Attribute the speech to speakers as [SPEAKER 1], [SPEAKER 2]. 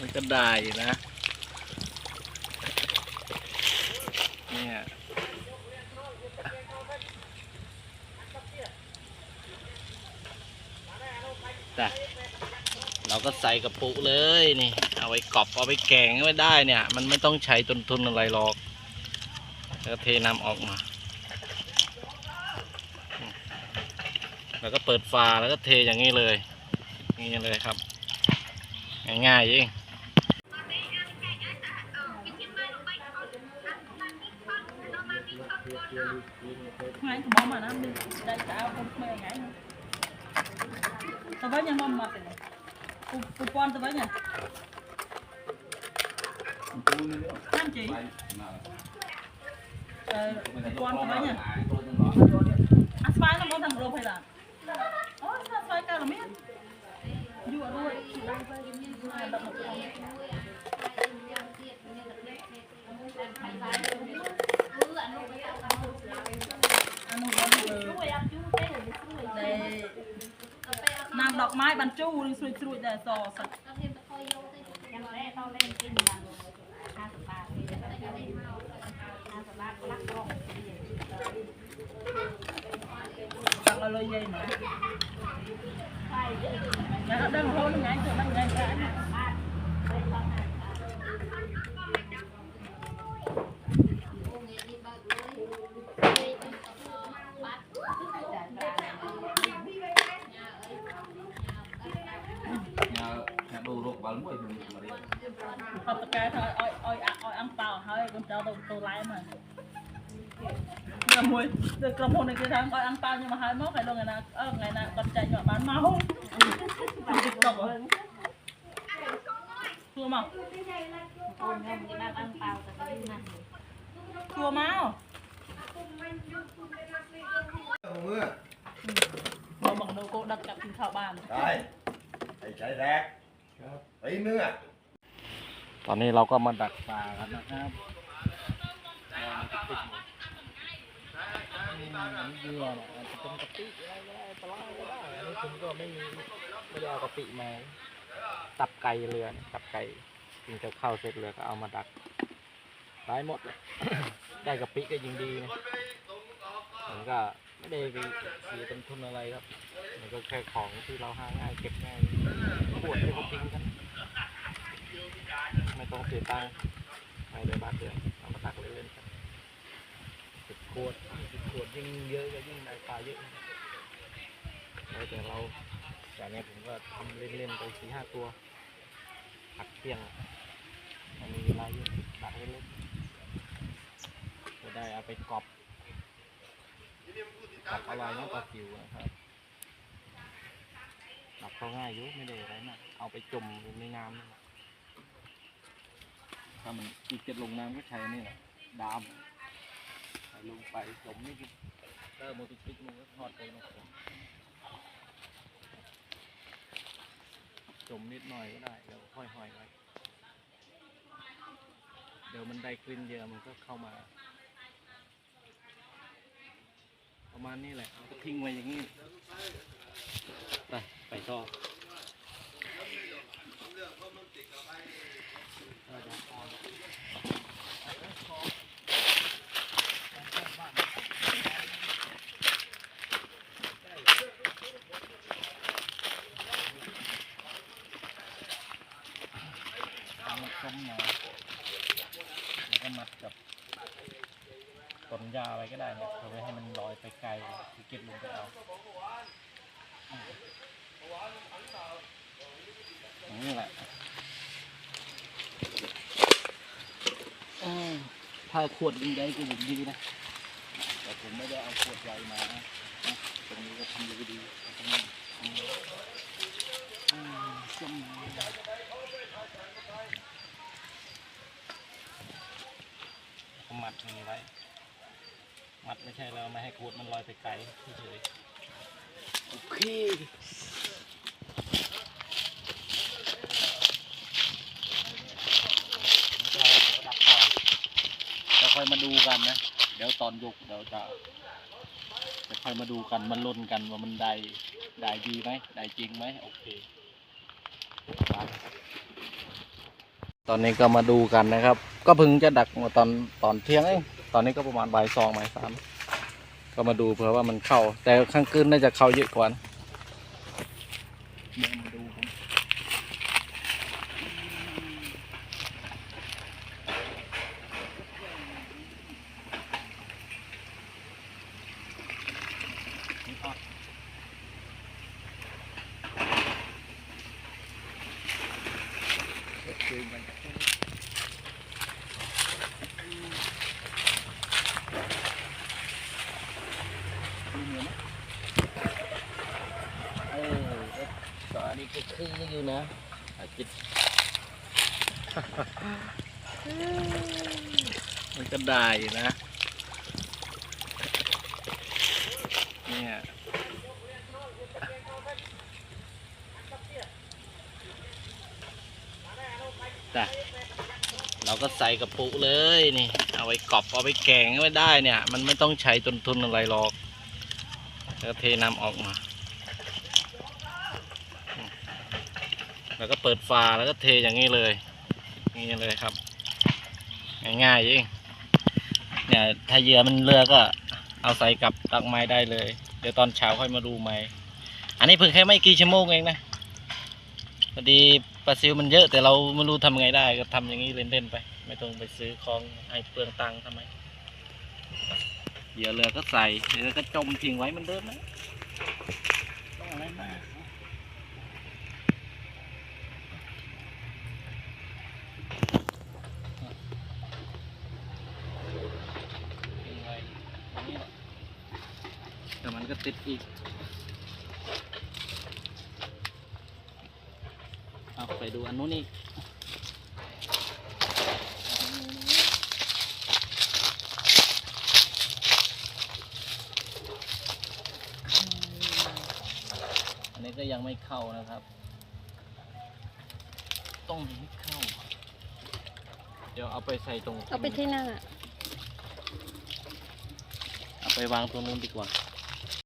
[SPEAKER 1] มันก็ได้นะ เนี่ย จ้ะ เราก็ใส่กระปุกเลยนี่ เอาไปกรอบเอาไปแกงก็ได้เนี่ย มันไม่ต้องใช้ต้นทุนอะไรหรอก แล้วเทน้ำออกมา แล้วก็เปิดฝาแล้วก็เทอย่างนี้เลย นี้เลยครับ ngày ngày vậy.
[SPEAKER 2] Hãy subscribe cho kênh Ghiền Mì Gõ Để không bỏ lỡ những video hấp dẫn coupon tôi với nhỉ Năm chị. Coupon tôi với nhỉ ดอกไม้บรรจุหรือสวยๆแต่ซอส
[SPEAKER 3] ยัแกต่นนกันห้าสิบบาทห้าสิบบาทก็รักกล่อง
[SPEAKER 2] สั่อร่อยใหญ่หน่อยไป
[SPEAKER 4] แล้วก็เดินโค้
[SPEAKER 2] งยังไงจะมันยังไง tàu thôi con cháu tôi tôi lái mà giờ mùi được cầm hôn này kia thằng ôi ăn tàu nhưng mà hai mốt ngày luôn ngày nào ờ, ngày nào con chạy nhỏ bán máu được cầm rồi chua mà
[SPEAKER 3] คนเงินที่บ้านอังเปาแต่ก็ดีนะ
[SPEAKER 2] chua máu
[SPEAKER 4] เมื่อ
[SPEAKER 2] mà bằng đầu cô đặt cặp thì thảo bàn
[SPEAKER 4] ได้ไอ้ชายแรกไอ้เมื่อ
[SPEAKER 1] ตอนนี้เราก็มาดักปลากันนะครับ เยื่อเนี่ยอาจจะเป็นกะปิอะไรก็ได้ปลาร้าก็ได้อันนี้ผมก็ไม่มีไม่ได้เอากะปิมาตับไก่เรือนะตับไก่กินกับข้าวเสร็จเรือก็เอามาดักได้หมดเลย ได้กะปิก็ยิ่งดีนะผมก็ไม่ได้ไปเสียต้นทุนอะไรครับมันก็แค่ของที่เราหาง่ายเก็บง่ายขวดที่เขาทิ้งกันไม่ต้องเสียตังค์ไม่ได้บาทเดียวเอามาตักเล่นๆกันสิบ ขวดสิบขวดยิ่งเยอะก็ยิ่งได้ปลาเยอะแล้วแต่เราอย่างนี้ยผมก็ทำเล่นๆไปสี่ห้าตัวผักเที่ยงมันมีเวลาเยอะตักเล่นๆจะได้เอาไปกรอบกรอบอร่อยนาะปลาจิ๋วนะครับดับเขาง่ายอยุ่ไม่ได้อะไรมากเอาไปจุ่มในน้ำนะถ้ามันอีกเจ็ดลงน้ำก็ใช้นี่แหละดาม ลงไปจมนิดนึงเออโมติปิกมึงก็ทอดไปนะผมจมนิดหน่อยก็ได้เดี๋ยวค่อยห้อยไว้ เดี๋ยวมันได้กลิ่นเยอะมันก็เข้ามา ประมาณนี้แหละเราก็ทิ้งไว้อย่างนี้ ไป ไปต่อ เอามาต้มหน่อยแล้วก็มัดกับ ต้นยาอะไรก็ได้เนี่ยเอาไว้ให้มันลอยไปไกลที่เก็บลงไปเอาอย่างนี้แหละอืมถ้าขวดยิ่งใหญ่ก็ยิ่งดีนะ แต่ผมไม่ได้เอาขวดใหญ่มานะนะตรงนี้ก็ทำดูดีตรงนี้อืมอืมส้มก็มัดตรงนี้ไว้ มัดไม่ใช่เราไม่ให้ขวดมันลอยไปไกลเฉยโอเคดับต่อเดี๋ยวค่อยมาดูกันนะ เดี๋ยวตอนยกเดี๋ยวจะจะค่อยมาดูกันมันล่นกันว่ามันได้ได้ดีไหมได้จริงไหมโอเคตอนนี้ก็มาดูกันนะครับ ก็เพิ่งจะดักมาตอนตอนเที่ยงเอง ตอนนี้ก็ประมาณบ่ายสองบ่ายสามก็มาดูเผื่อว่ามันเข้า แต่ข้างคืนน่าจะเข้าเยอะกว่านะเดี๋ยวมาดูกันเออก็อันนี้ก็คืออยู่ นะอาจิตมันก็ได้อยู่นะ เนี่ยแต่เราก็ใส่กระปุกเลยนี่ เอาไว้กรอบเอาไปแกงไม่ได้เนี่ย มันไม่ต้องใช้ต้นทุนอะไรหรอกแล้วเทน้ำออกมา แล้วก็เปิดฝาแล้วก็เทอย่างนี้เลยนี้เลยครับ ง่ายๆเองเนี่ยถ้าเหยื่อมันเลือกก็เอาใส่กับตักไม้ได้เลย เดี๋ยวตอนเช้าค่อยมาดูไม้อันนี้เพิ่งแค่ไม่กี่ชั่วโมงเองนะพอดีปลาซิวมันเยอะแต่เราไม่รู้ทำไงได้ก็ทำอย่างนี้เล่นๆไป ไม่ต้องไปซื้อของให้เปลืองตังค์ทำไมเหยื่อเรือก็ใส่เรือก็จมทิ้งไว้มือนเดิมนะต้องอะไรมาก ทิ้งไว้อย่างนี้แหละ แต่มันก็ติดอีก เอาไปดูอันนู้นอีกอันนี้ก็ยังไม่เข้านะครับ ต้องให้เข้า เดี๋ยวเอาไปใส่ตรง
[SPEAKER 3] เอาไปที่หน้า
[SPEAKER 1] เอาไปวางตรงนู้นดีกว่า